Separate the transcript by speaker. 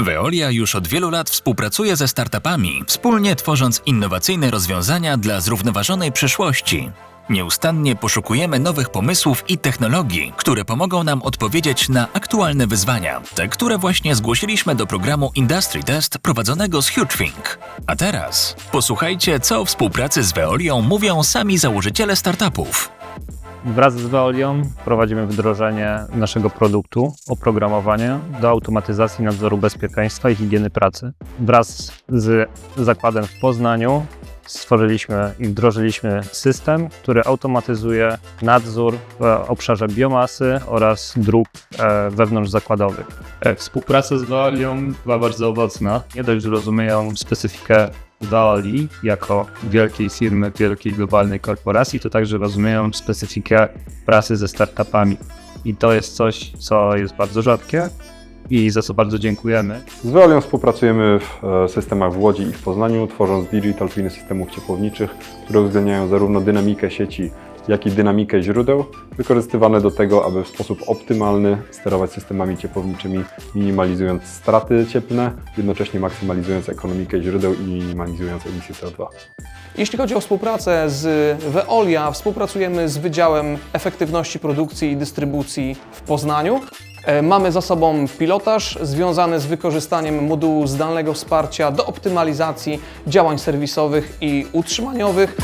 Speaker 1: Veolia już od wielu lat współpracuje ze startupami, wspólnie tworząc innowacyjne rozwiązania dla zrównoważonej przyszłości. Nieustannie poszukujemy nowych pomysłów i technologii, które pomogą nam odpowiedzieć na aktualne wyzwania, te, które właśnie zgłosiliśmy do programu Industry Test prowadzonego z HugeThink. A teraz posłuchajcie, co o współpracy z Veolią mówią sami założyciele startupów.
Speaker 2: Wraz z Veolią prowadzimy wdrożenie naszego produktu oprogramowania do automatyzacji nadzoru bezpieczeństwa i higieny pracy. Wraz z zakładem w Poznaniu stworzyliśmy i wdrożyliśmy system, który automatyzuje nadzór w obszarze biomasy oraz dróg e, wewnątrzzakładowych. E, Współpraca z Veolią była bardzo owocna. Nie dość, że rozumieją specyfikę Veoli jako wielkiej firmy, wielkiej globalnej korporacji, to także rozumieją specyfikę pracy ze startupami. I to jest coś, co jest bardzo rzadkie i za co bardzo dziękujemy.
Speaker 3: Z Veolią współpracujemy w e, systemach w Łodzi i w Poznaniu, tworząc digital twiny systemów ciepłowniczych, które uwzględniają zarówno dynamikę sieci, jak i dynamikę źródeł, wykorzystywane do tego, aby w sposób optymalny sterować systemami ciepłowniczymi, minimalizując straty cieplne, jednocześnie maksymalizując ekonomikę źródeł i minimalizując emisję CO2.
Speaker 4: Jeśli chodzi o współpracę z Veolia, współpracujemy z Wydziałem Efektywności Produkcji i Dystrybucji w Poznaniu. E, mamy za sobą pilotaż związany z wykorzystaniem modułu zdalnego wsparcia do optymalizacji działań serwisowych i utrzymaniowych.